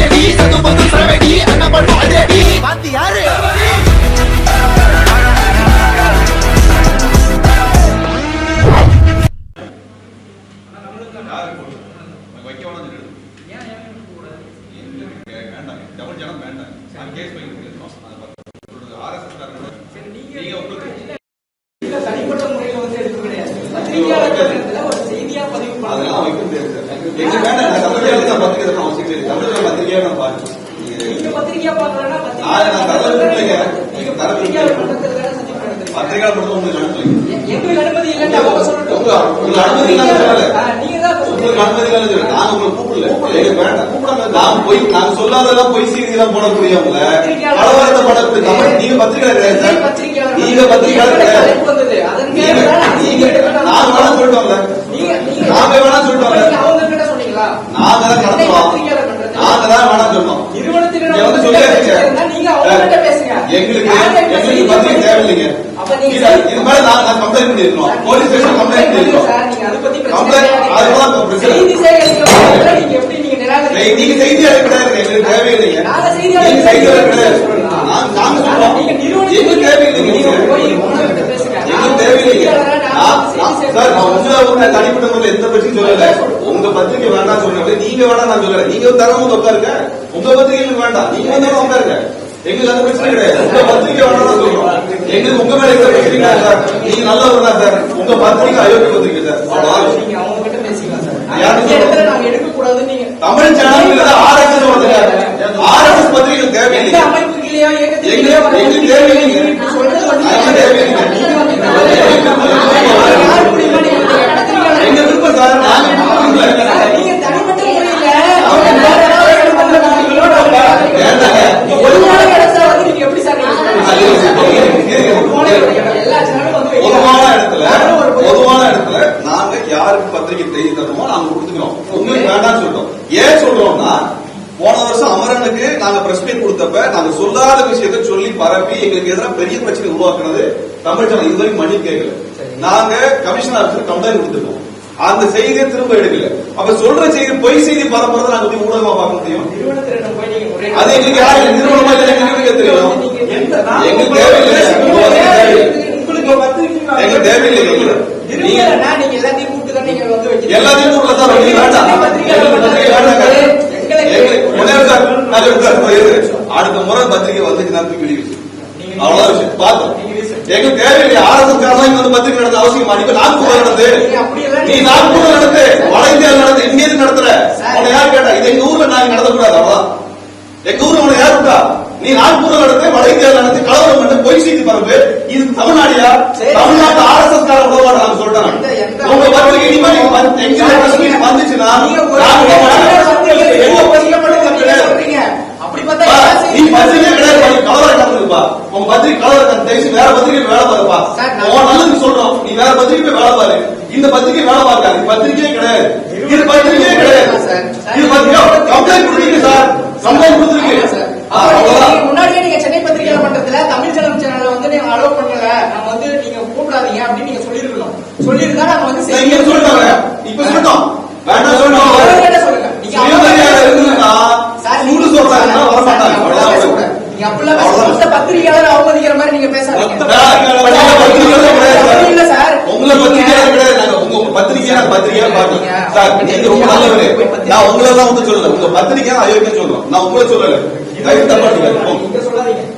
அதிரடி சத்து பத்து சரவடி அண்ணா பண்ணும் அதிரடி பாத்தி யாரு? தனிப்பட்ட முறையில வந்து எடுக்க கிடையாது. பத்திரிகையாளர் கூட்டத்துல ஒரு செய்தியா பதிவு பண்ணலாம். நீங்க பத்திரிகையா பார்க்கலன்னா நீங்க பத்திரிகையாளர் கூட்டத்துல தானே சந்திப்பு நடத்துறீங்க. எ- எங்களுக்கு அனுமதி இல்லைன்னு அவங்க சொல்லட்டும். உங்களுக்கு அனுமதி இப்ப உங்களுக்கு. அனுமதி உங்களை கூப்பிடல. எங்களுக்கு வேண்டாம். நான் பொய் நான் சொல்லாததெல்லாம் பொய் செய்தியெல்லாம் நீங்க கிடையாது சென்னை சார். பத்திரிகையாளர் நீங்க எப்படி கிடையாது நீங்க தான் நாங்க நாங்க வேணா. சொல்லிட்டோம்ல நீங்க நீங்க நாங்க வேணா சொல்லிட்டோம்ல நீங்க அவங்க கிட்ட சொன்னீங்களா நாங்க தான் சென்னை நடத்துறோம் பத்திரிகையாளர் மன்றத்துல நாங்க தான் வேணா சொன்னோம் நிறுவனத்தினர் இங்க வந்து அவங்க கிட்ட சொல்லியாச்சுங்க. பேசுறதா நீங்க அவங்க கிட்ட பேசுங்க எங்களுக்கு யார் இப்ப எங்களுக்கு செய்தி பத்திரிகை தேவையில்லைங்க இது மேல நான் நான் கம்ப்ளைண்ட் பண்ணிருக்கோம் போலீஸ் ஸ்டேஷன் கம்ப்ளைண்ட் பண்ணிருக்கோம் கம்ப்ளைண்ட் அதுதான் பிரச்சனை செய்தி நீங்க செய்தியாளர் கிடையாது எங்களுக்கு தேவையில்லைங்க நாங்க கிடையாது சொல்றோம் எங்களுக்கு தேவையில்லைங்க எங்களுக்கு தேவையில்லைங்க செய்தி சார் நான். உங்களை ஒரு தனிப்பட்ட முறையில் எந்த பிரச்சனையும் சொல்லல. உங்க பத்திரிக்கை வேண்டாம் சொல்லல நீங்க வேணாம் நான் சொல்லல. நீங்க வந்து உட்காருங்க. உங்க பத்திரிகை எங்களுக்கு வேண்டாம். நீங்க வந்து உட்காருங்க. எங்களுக்கு அந்த பிரச்சனை கிடையாது. உங்க பத்திரிக்கை வேணாம் தான் சொல்றோம் எங்களுக்கு உங்க மேல இருக்கிற பிரச்சனை சார். நீங்க நல்லவர் தான் சார். உங்க பத்திரிக்கை அயோக்கிய பத்திரிக்கை சார். அவ்வளவுதான் விஷயம். நீங்க அவங்க கிட்ட பேசிக்கலாம் சார். யாரு இந்த இடத்துல நாங்க எடுக்க கூடாதுன்னு நீங்க தமிழ் சேனல் ஆர்எஸ்எஸ் ஆர்எஸ்எஸ் பத்திரிகை எந்த தேவையில்லை அமைப்புகளையோ இயக்கத்திலேயோ எங்களுக்கு- வர எங்களுக்கு பத்திரிகைகளை தேவையில்லைங்க. நீங்க சொல்றது வந்து அதெல்லாம் தேவையில்லைங்க. நீங்க வந்து யார் மூலியமா நீங்க பத்திரிகையாளர் எங்க விருப்பம் சார் நாங்க விருப்பம் இல்ல. நீங்க தனிப்பட்ட முறையில அவங்க வேற ஏதாவது எடுப்பாங்க, நாங்க இவங்களோட அவங்க வேண்டாங்க. பொதுவான இடத்துல வந்து நீங்க எப்படி சார் நீங்க அது சொல்றீங்க? பொதுவான இடம். எல்லா சேனலும் வந்து வைக்கலாம். பொதுவான இடத்துல நானும் ஒரு பொது- பொதுவான இடத்துல நாங்க யாருக்கு தரணுமோ நாங்க கொடுத்துக்கிறோம் உங்களுக்கு வேண்டாம்னு சொல்றோம் ஏன் சொல்றோம்னா போன வருஷம் அமரனுக்கு நாங்க பிரஸ் மீட் கொடுத்தப்ப நாங்க சொல்லாத விஷயத்தை சொல்லி பரப்பி எங்களுக்கு எதிராக பெரிய பிரச்சனை உருவாக்குனது தமிழ் ஜனம் இதுவரைக்கும் மன்னிப்பு கேட்கல. நாங்க கமிஷனர் கம்ப்ளைண்ட் கொடுத்துருக்கோம். அந்த செய்தியை திரும்ப எடுக்கல. அப்ப சொல்ற செய்தி பொய் செய்தி பரப்புறதை நாங்க எப்படி ஊடகமா பார்க்க முடியும்? போய் அது எங்களுக்கு யாரு நிறுவனமா இல்லை எங்களுக்கு தெரியும்? எங்களுக்கு தேவையில்லை. எங்களுக்கு தேவையில்லை. எல்லாத்தையும் இரு. அடுத்த முறை பத்திரிகை வந்துச்சுன்னா தூக்கி வெளியே வச்சு விஷயம் பார்த்தோம் எங்களுக்கு தேவையில்லை ஆர்எஸ்எஸ் இங்க வந்து பத்திரிகை நடந்த அவசியம் இப்ப நாக்பூர் நடந்து. நீ நாக்பூர் நடந்து. வட இந்தியாவில் நடத்து இங்க நடத்துற? உன்னை யார் கேட்டா? இது எங்க ஊர்ல நாங்க நடத்தக்கூடாது. அவ்வளவுதான். எங்க ஊர்ல உன்னை யார் விட்டா? நீ நாக்பூர் நடந்து வட இந்தியாவில் நடத்தி கலவரம் பண்ணி பொய் செய்தி பரப்பு. இது தமிழ்நாடியா? தமிழ்நாட்டு ஆர்எஸ்எஸ் கார உதவ கலவரம் தயவுசு வேற போய் வேலை பாருப்பா. உன் நல்லதுக்கு சொல்றோம் நீ வேற பத்திரிகை போய் வேலை பாரு. இந்த பத்திரிகை வேலை பார்க்காது. இது பத்திரிகையே கிடையாது. இது கிடையாது. இது பத்திரிகை கம்ப்ளைண்ட் கொடுத்தீங்க சார். கம்ப்ளைண்ட் முன்னாடியே நீங்க சென்னை பத்திரிகை மன்றத்துல தமிழ் சேனல் சேனல்ல வந்து நீங்க அலோவ் பண்ணல. நம்ம வந்து நீங்க கூப்பிடாதீங்க அப்படின்னு நீங்க சொல்லிருக்கணும் சொல்லியிருந்தா நம்ம வந்து சொல்லிட்டாங்க. இப்ப சொல்லிட்டோம். வேண்டாம் சொல்லிட்டோம் அவர்கிட்ட சொல்லுங்க. நீங்க சுயமரியாதை இருந்ததுன்னா சார், சூடு சொல்றாங்கன்னா வர மாட்டாங்க நீங்க அவ்வளவுதான் அப்படிலாம் விஷயம். பேசக்கூடாது. நீங்க அப்படிலாம் பேச- அவ்வளவுதான். மொத்த பத்திரிகையாளர் அவமதிக்கிற மாதிரி நீங்க பேசாதீங்க உங்களை பத்திரிகையாளர் கிடையாது சார். அப்படி இல்ல சார் உங்களை பத்திரிகையாளர் கிடையாது நாங்க உங்க உங்க பத்திரிகையா நான் பத்திரிகையா பாக்கணும் சார் நீங்க ரொம்ப நல்லவரு நான் உங்களை தான் வந்து சொல்லல உங்க பத்திரிகையா அயோக்கியம் சொல்றோம் நான் உங்களை சொல்லல தயவு தப்பா